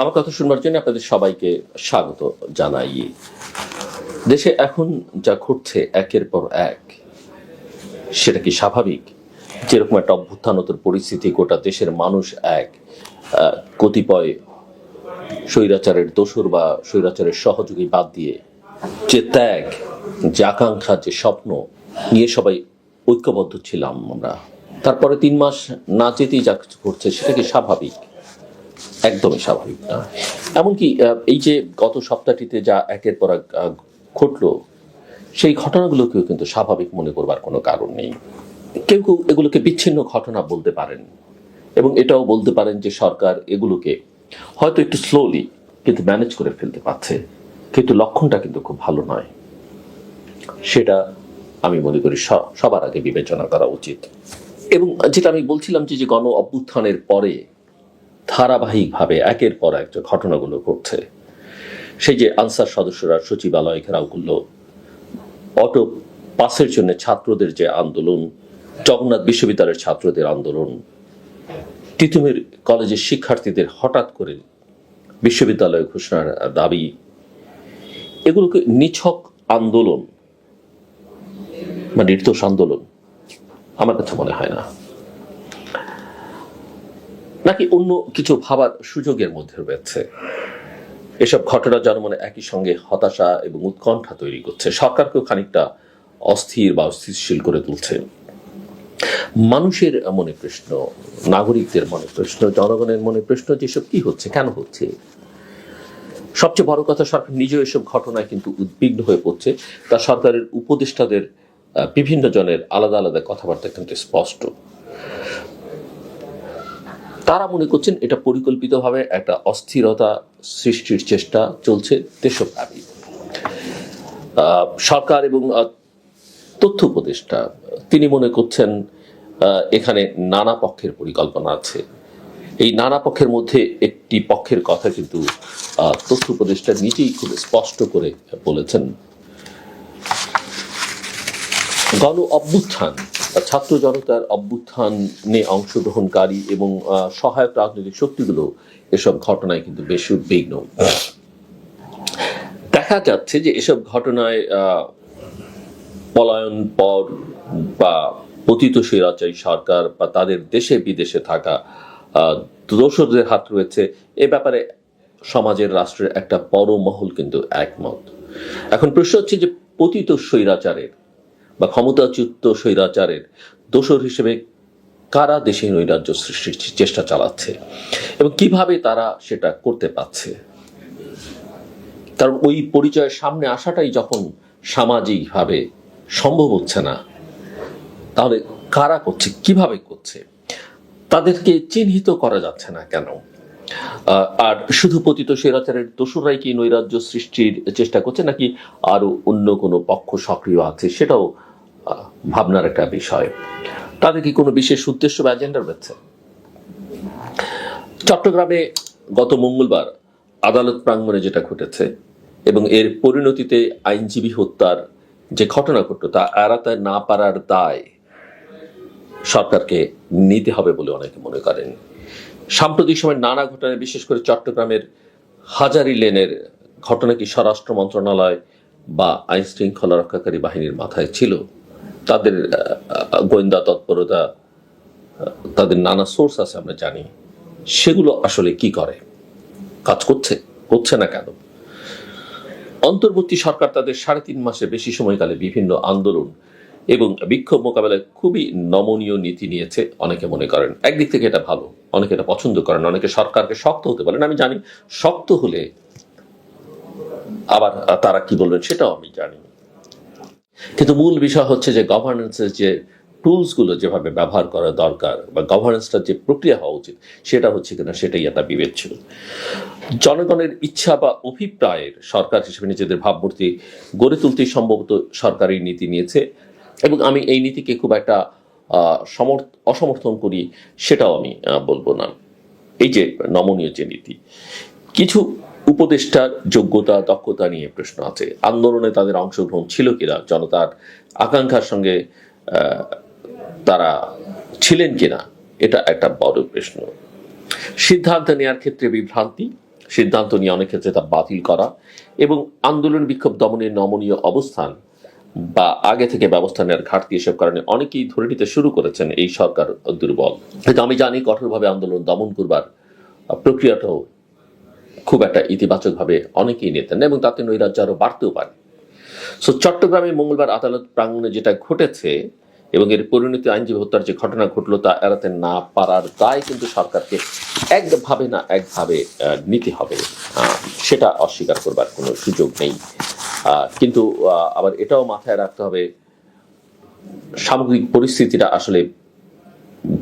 আমার কথা শুনবার জন্য আপনাদের সবাইকে স্বাগত জানাই। দেশে এখন যা ঘটছে একের পর এক, সেটা কি স্বাভাবিক? যেরকম একটা অভ্যুত্থানতর পরিস্থিতি, গোটা দেশের মানুষ এক কতিপয় স্বৈরাচারের দোসর বা স্বৈরাচারের সহযোগী বাদ দিয়ে যে ত্যাগ, যে আকাঙ্ক্ষা, যে স্বপ্ন নিয়ে সবাই ঐক্যবদ্ধ ছিলাম আমরা। তারপরে তিন মাস না যেতেই যা কিছু ঘটছে, সেটা কি স্বাভাবিক? একদমই স্বাভাবিক না। এমনকি এই যে গত সপ্তাহটিতে যা একের পর এক ঘটলো, সেই ঘটনাগুলোকেও কিন্তু স্বাভাবিক মনে করবার কোনো কারণ নেই। কেউ কেউ এগুলোকে বিচ্ছিন্ন ঘটনা বলতে পারেন এবং এটাও বলতে পারেন যে সরকার এগুলোকে হয়তো একটু স্লোলি কিন্তু ম্যানেজ করে ফেলতে পারছে, কিন্তু লক্ষণটা কিন্তু খুব ভালো নয়। সেটা আমি মনে করি সবার আগে বিবেচনা করা উচিত। এবং যেটা আমি বলছিলাম যে গণ অভ্যুত্থানের পরে ধারাবাহিকভাবে একের পর এক ঘটনাগুলো ঘটছে। সেই যে আনসার সদস্যরা, সচিবালয় ঘেরাও করল, অটো পাসের জন্য ছাত্রদের যে আন্দোলন, জগন্নাথ বিশ্ববিদ্যালয়ের ছাত্রদের আন্দোলন, তিতুমির কলেজের শিক্ষার্থীদের হঠাৎ করে বিশ্ববিদ্যালয় ঘোষণার দাবি, এগুলোকে নিছক আন্দোলন বা নির্দোষ আন্দোলন, আমার কাছে মনে হয় না। নাকি অন্য কিছু ভাবার সুযোগের মধ্যে রয়েছে? এসব ঘটনা জনমনে একই সঙ্গে হতাশা এবং উৎকণ্ঠা তৈরি করছে। সরকারকেও খানিকটা অস্থির বা অস্থিতিশীল করে তুলছে। মানুষের মনে প্রশ্ন, নাগরিকদের মনে প্রশ্ন, জনগণের মনে প্রশ্ন যেসব কি হচ্ছে, কেন হচ্ছে? সবচেয়ে বড় কথা, সরকার নিজেও এসব ঘটনায় কিন্তু উদ্বিগ্ন হয়ে পড়ছে। তা সরকারের উপদেষ্টাদের বিভিন্ন জনের আলাদা আলাদা কথাবার্তা কিন্তু স্পষ্ট। তারা মনে করছেন এটা পরিকল্পিতভাবে একটা অস্থিরতা সৃষ্টির চেষ্টা চলছে দেশব্যাপী। সরকার এবং তথ্য উপদেষ্টা, তিনি মনে করছেন এখানে নানা পক্ষের পরিকল্পনা আছে। এই নানা পক্ষের মধ্যে একটি পক্ষের কথা কিন্তু তথ্য উপদেষ্টা নিজেই খুব স্পষ্ট করে বলেছেন। গণ অভ্যুত্থান ছাত্র জনতার অভ্যুত্থানে অংশগ্রহণকারী এবং সহায়ক রাজনৈতিক শক্তিগুলো এসব ঘটনায় কিন্তু বেশ উদ্বিগ্ন। দেখা যাচ্ছে যে এসব ঘটনায় পলায়ন পর বা পতিত স্বৈরাচারী সরকার বা তাদের দেশে বিদেশে থাকা দোসরদের হাত রয়েছে। এ ব্যাপারে সমাজের, রাষ্ট্রের একটা বড় মহল কিন্তু একমত। এখন প্রশ্ন হচ্ছে যে পতিত স্বৈরাচারের বা ক্ষমতাচ্যুত স্বৈরাচারের দোসর হিসেবে কারা দেশে নৈরাজ্য সৃষ্টির চেষ্টা চালাচ্ছে? এবং কীভাবে তারা সেটা করতে পারছে? কারণ ওই পরিচয়ের সামনে আসাটাই যখন সামাজিকভাবে সম্ভব হচ্ছে না, তাহলে কারা করছে? কীভাবে করছে? তাদেরকে চিহ্নিত করা যাচ্ছে না কেন? আর শুধু পতিত স্বৈরাচারের দোসরাই কি নৈরাজ্য সৃষ্টির চেষ্টা করছে, নাকি আরও অন্য কোনো পক্ষ সক্রিয় আছে? সেটাও ভাবনার একটা বিষয়। তাদের কি কোনো বিশেষ উদ্দেশ্য বা এজেন্ডা রয়েছে? চট্টগ্রামে গত মঙ্গলবার আদালত প্রাঙ্গণে যেটা ঘটেছে এবং এর পরিণতিতে আইনজীবী হত্যার যে ঘটনা ঘটল, তা এড়াতে না পারার দায় সরকারকে নিতে হবে বলে অনেকে মনে করেন। সাম্প্রতিক সময় নানা ঘটনায়, বিশেষ করে চট্টগ্রামের হাজারি লেনের ঘটনা কি স্বরাষ্ট্র মন্ত্রণালয় বা আইন শৃঙ্খলা রক্ষাকারী বাহিনীর মাথায় ছিল? তাদের গোয়েন্দা তৎপরতা তাদের নানা সোর্স আছে, আমরা জানি। সেগুলো আসলে কি করে? কাজ করছে করছে না কেন? অন্তর্বর্তী সরকার তাদের সাড়ে তিন মাসে বেশি সময়কালে বিভিন্ন আন্দোলন এবং বিক্ষোভ মোকাবেলায় খুবই নমনীয় নীতি নিয়েছে, অনেকে মনে করেন। একদিক থেকে এটা ভালো, অনেকে এটা পছন্দ করেন, অনেকে সরকারকে শক্ত হতে বলেন। আমি জানি, শক্ত হলে আবার তারা কি বলবেন সেটাও আমি জানি কিন্তু মূল বিষয় হচ্ছে যে গভর্নেন্সের যে টুলসগুলো যেভাবে ব্যবহার করা দরকার বা গভর্নেন্সটার যে প্রক্রিয়া হওয়া উচিত, সেটা হচ্ছে কিনা সেটাই একটা বিবেচ্য। জনগণের ইচ্ছা বা অভিপ্রায়ের সরকার হিসেবে নিজেদের ভাবমূর্তি গড়ে তুলতেই সম্ভবত সরকারি নীতি নিয়েছে এবং আমি এই নীতিকে খুব একটা অসমর্থন করি সেটাও আমি বলব না। এই যে নমনীয় যে নীতি, কিছু উপদেষ্টার যোগ্যতা, দক্ষতা নিয়ে প্রশ্ন আছে। আন্দোলনে তাদের অংশগ্রহণ ছিল কিনা, জনতার আকাঙ্ক্ষার সঙ্গে তারা ছিলেন কিনা, এটা একটা বড় প্রশ্ন। সিদ্ধান্ত নেওয়ার ক্ষেত্রে বিভ্রান্তি, সিদ্ধান্ত নিয়ে অনেক ক্ষেত্রে তা বাতিল করা এবং আন্দোলন বিক্ষোভ দমনের নমনীয় অবস্থান বা আগে থেকে ব্যবস্থা নেওয়ার ঘাটতি এসব কারণে অনেকেই ধরে নিতে শুরু করেছেন এই সরকার দুর্বল। কিন্তু আমি জানি কঠোরভাবে আন্দোলন দমন করবার প্রক্রিয়াটাও খুব একটা ইতিবাচকভাবে অনেকেই নিতেন এবং তাতে নৈরাজ্য আরও বাড়তেও পারে। সো চট্টগ্রামে মঙ্গলবার আদালত প্রাঙ্গণে যেটা ঘটেছে, এবং এর পরিণতি আইনজীবী হত্যার যে ঘটনা ঘটলো তা এড়াতে না পারার দায় কিন্তু সরকারকে একভাবে না একভাবে নিতে হবে। সেটা অস্বীকার করবার কোনো সুযোগ নেই। কিন্তু আবার এটাও মাথায় রাখতে হবে, সামগ্রিক পরিস্থিতিটা আসলে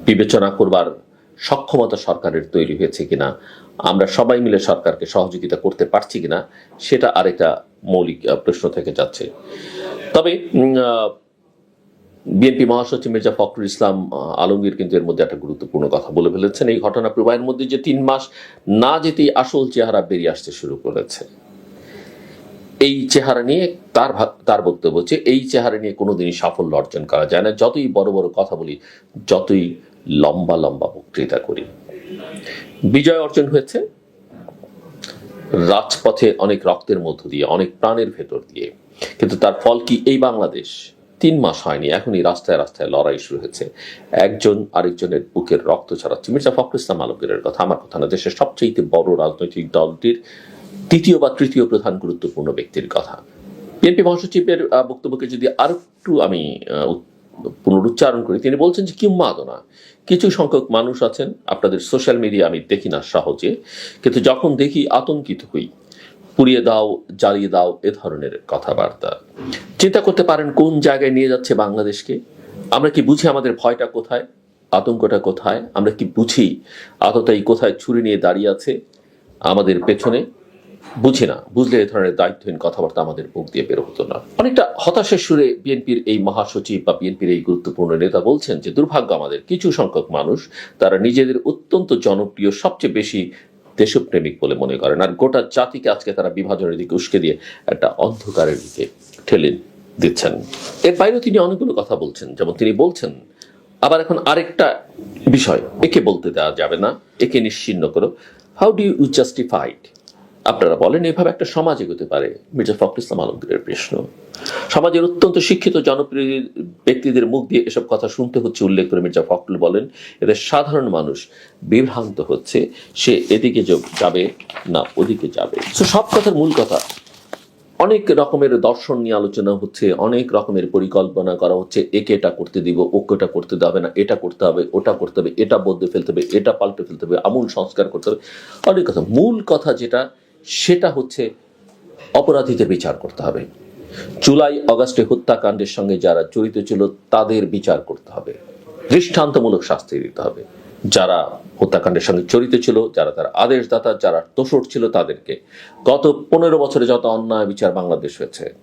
বিবেচনা করবার সক্ষমতা সরকারের তৈরি হয়েছে কিনা, আমরা সবাই মিলে সরকারকে সহযোগিতা করতে পারছি কিনা, সেটা আরেকটা মৌলিক প্রশ্ন থেকে যাচ্ছে। তবে বিএনপি মহাসচিব মির্জা ফখরুল ইসলাম আলমগীর কিন্তু এর মধ্যে একটা গুরুত্বপূর্ণ কথা বলে ফেলেছেন। এই ঘটনা প্রবাহের মধ্যে যে তিন মাস না যেতেই আসল চেহারা বেরিয়ে আসতে শুরু করেছে। এই চেহারা নিয়ে তার তার বক্তব্য হচ্ছে, এই চেহারা নিয়ে কোনোদিনই সাফল্য অর্জন করা যায় না। যতই বড় বড় কথা বলি, যতই লম্বা লম্বা বক্তৃতা করি। বিজয় অর্জন হয়েছে। রাজপথে অনেক রক্তের মধ্য দিয়ে, অনেক প্রাণের ভেতর দিয়ে। কিন্তু তার ফল কি এই বাংলাদেশ? তিন মাস হয়নি, এখনই রাস্তায় রাস্তায় লড়াই শুরু হয়েছে। একজন আরেকজনের বুকের রক্ত ছড়াচ্ছে। মির্জা ফখরুল ইসলাম আলমগীরের কথা আমার কথা না, দেশের সবচেয়ে বড় রাজনৈতিক দলটির তৃতীয় বা তৃতীয় প্রধান গুরুত্বপূর্ণ ব্যক্তির কথা। বিএনপি মহাসচিবের বক্তব্যকে যদি আর একটু আমি পুনরুচ্চারণ করি। তিনি বলছেন যে কিংবাদনা কিছু সংখ্যক মানুষ আছেন, আপনাদের সোশ্যাল মিডিয়া আমি দেখি না সহজে, কিন্তু যখন দেখি আতঙ্কিত হই। পুড়িয়ে দাও, জ্বালিয়ে দাও এ ধরনের কথাবার্তা। চিন্তা করতে পারেন কোন জায়গায় নিয়ে যাচ্ছে বাংলাদেশকে? আমরা কি বুঝি আমাদের ভয়টা কোথায়? আতঙ্কটা কোথায়? আমরা কি বুঝি আততাই কোথায় ছুরি নিয়ে দাঁড়িয়ে আছে আমাদের পেছনে? বুঝি না, বুঝলে এ ধরনের দায়িত্বহীন কথাবার্তা আমাদের মুখ দিয়ে বের হতো না। অনেকটা হতাশার সুরে বিএনপির এই মহাসচিব বা বিএনপির এই গুরুত্বপূর্ণ নেতা বলছেন যে, দুর্ভাগ্য আমাদের, কিছু সংখ্যক মানুষ, তারা নিজেদের অত্যন্ত জনপ্রিয়, সবচেয়ে বেশি দেশপ্রেমিক বলে মনে করেন। আর গোটা জাতিকে আজকে তারা বিভাজনের দিকে উস্কে দিয়ে একটা অন্ধকারের দিকে ঠেলে দিচ্ছেন। এর বাইরেও তিনি অনেকগুলো কথা বলছেন, যেমন তিনি বলছেন, আবার এখন আরেকটা বিষয়, একে বলতে দেওয়া যাবে না, একে নিশ্চিন্ন করো। হাউ ডু ইউ জাস্টিফাইড আপনারা বলেন, এভাবে একটা সমাজ এগোতে পারে? মির্জা ফখরুল ইসলাম আলমগীরের প্রশ্ন। সমাজের অত্যন্ত শিক্ষিত জনপ্রিয় ব্যক্তিদের মুখ দিয়ে এসব কথা শুনতে হচ্ছে উল্লেখ করে মির্জা ফখরুল বলেন, এদের সাধারণ মানুষ বিভ্রান্ত হচ্ছে, সে এদিকে যাবে না ওদিকে যাবে। তো সব কথার মূল কথা, অনেক রকমের দর্শন নিয়ে আলোচনা হচ্ছে, অনেক রকমের পরিকল্পনা করা হচ্ছে, একে এটা করতে দিব, ওকে এটা করতে দেবে না, এটা করতে হবে, ওটা করতে হবে, এটা বদলে ফেলতে হবে, এটা পাল্টে ফেলতে হবে, আমূল সংস্কার করতে হবে। অনেক কথা, মূল কথা যেটা সেটা হচ্ছে অপরাধীদের বিচার করতে হবে। জুলাই অগাস্টে হত্যাকাণ্ডের সঙ্গে যারা জড়িত ছিল, তাদের বিচার করতে হবে। দৃষ্টান্তমূলক শাস্তি দিতে হবে। যারা হত্যাকাণ্ডের সঙ্গে জড়িত ছিল, যারা তার আদেশদাতা, যারা দোষর ছিল, তাদেরকে গত পনেরো বছরে যত অন্যায় বিচার বাংলাদেশ হয়েছে,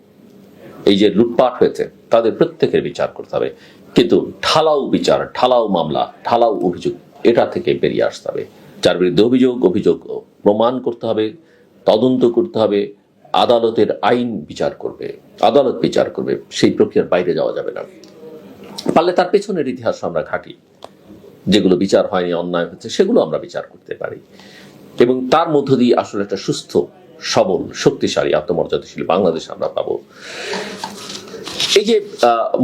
এই যে লুটপাট হয়েছে, তাদের প্রত্যেকের বিচার করতে হবে। কিন্তু ঢালাও বিচার, ঢালাও মামলা, ঢালাও অভিযোগ, এটা থেকে বেরিয়ে আসতে হবে। যার বিরুদ্ধে অভিযোগ অভিযোগ প্রমাণ করতে হবে। তদন্ত করতে হবে, আদালতের আইন বিচার করবে, আদালত বিচার করবে, সেই প্রক্রিয়ার বাইরে যাওয়া যাবে না। পারলে তার পেছনের ইতিহাস আমরা ঘাঁটি। যেগুলো বিচার হয়নি, অন্যায় হচ্ছে, সেগুলো আমরা বিচার করতে পারি। এবং তার মধ্য দিয়ে আসলে একটা সুস্থ, সবল, শক্তিশালী, আত্মমর্যাদাশীল বাংলাদেশ আমরা পাবো। এই যে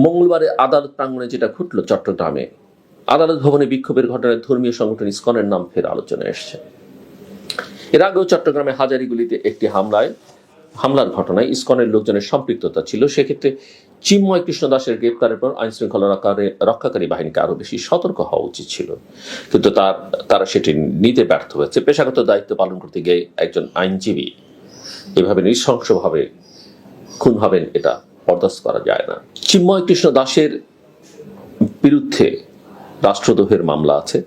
মঙ্গলবারে আদালত প্রাঙ্গণে যেটা ঘটলো চট্টগ্রামে, আদালত ভবনে বিক্ষোভের ঘটনায় ধর্মীয় সংগঠন ইসকনের নাম ফের আলোচনায় এসছে। এর আগেও চট্টগ্রামে হাজারিগুলিতে একটি হামলায়, হামলার ঘটনায় ইসকনের লোকজনের সম্পৃক্ততা ছিল। সেক্ষেত্রে চিন্ময় কৃষ্ণ দাসের গ্রেপ্তারের পর আইন শৃঙ্খলা রক্ষাকারী- বাহিনীকে আরও বেশি সতর্ক হওয়া উচিত ছিল। কিন্তু তার, তারা সেটি নিতে ব্যর্থ হয়েছে। পেশাগত দায়িত্ব পালন করতে গিয়ে একজন আইনজীবী এভাবে নৃশংসভাবে খুন হবেন এটা বরদাস্ত করা যায় না। চিন্ময় কৃষ্ণ দাসের বিরুদ্ধে রাষ্ট্রদ্রোহের মামলা আছে।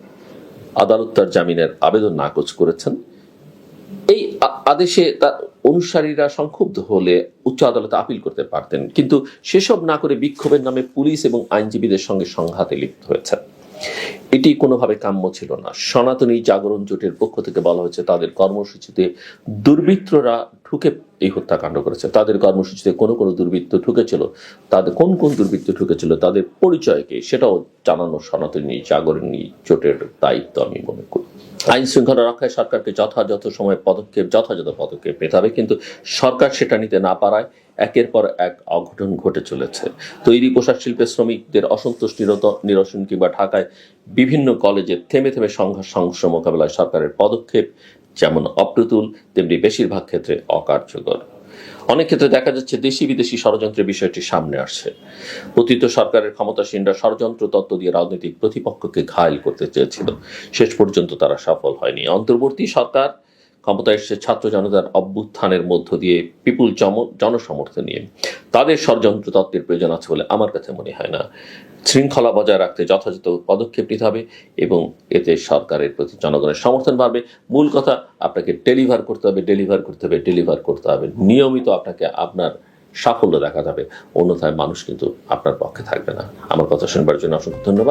আদালত তার জামিনের আবেদন নাকচ করেছেন। আদেশে তার অনুসারীরা সংক্ষুব্ধ হলে উচ্চ আদালতে আপিল করতে পারতেন। কিন্তু সেসব না করে বিক্ষোভের নামে পুলিশ এবং আইনজীবীদের সঙ্গে সংঘাতে লিপ্ত হয়েছেন। এটি কোনোভাবে কাম্য ছিল না। সনাতনী জাগরণ জোটের পক্ষ থেকে বলা হয়েছে, তাদের কর্মসূচিতে দুর্বৃত্তরা ঢুকে এই হত্যাকাণ্ড করেছে। তাদের কর্মসূচিতে কোনো কোনো দুর্বৃত্ত ঢুকেছিল। তাদের কোন কোন দুর্বৃত্ত ঢুকেছিল, তাদের পরিচয়কে সেটাও জানানো সনাতনী জাগরণী জোটের দায়িত্ব আমি মনে করি। আইন শৃঙ্খলা রক্ষায় সরকারকে যথাযথ সময় পদক্ষেপ, যথাযথ পদক্ষেপ পেতে হবে। কিন্তু সরকার সেটা নিতে না পারায় একের পর এক অঘটন ঘটে চলেছে। তৈরি পোশাক শিল্পের শ্রমিকদের অসন্তোষ নিরসন কিংবা ঢাকায় বিভিন্ন কলেজে থেমে থেমে সংঘর্ষ সংঘর্ষ মোকাবেলায় সরকারের পদক্ষেপ যেমন অপ্রতুল, তেমনি বেশিরভাগ ক্ষেত্রে অকার্যকর। অনেক ক্ষেত্রে দেখা যাচ্ছে দেশি বিদেশি ষড়যন্ত্রের বিষয়টি সামনে আসছে। পতিত সরকারের ক্ষমতাসীনরা ষড়যন্ত্র তত্ত্ব দিয়ে রাজনৈতিক প্রতিপক্ষকে ঘায়ল করতে চেয়েছিল। শেষ পর্যন্ত তারা সফল হয়নি। অন্তর্বর্তী সরকার ক্ষমতায় এসেছে ছাত্র জনতার অভ্যুত্থানের মধ্য দিয়ে বিপুল জনসমর্থন নিয়ে। তাদের ষড়যন্ত্র তত্ত্বের প্রয়োজন আছে বলে আমার কাছে মনে হয় না। শৃঙ্খলা বজায় রাখতে যথাযথ পদক্ষেপ নিতে হবে এবং এতে সরকারের প্রতি জনগণের সমর্থন বাড়বে। মূল কথা, আপনাকে ডেলিভার করতে হবে ডেলিভার করতে হবে ডেলিভার করতে হবে। নিয়মিত আপনাকে আপনার সাফল্য দেখা যাবে অন্যথায় মানুষ কিন্তু আপনার পক্ষে থাকবে না। আমার কথা শুনবার জন্য অসংখ্য ধন্যবাদ।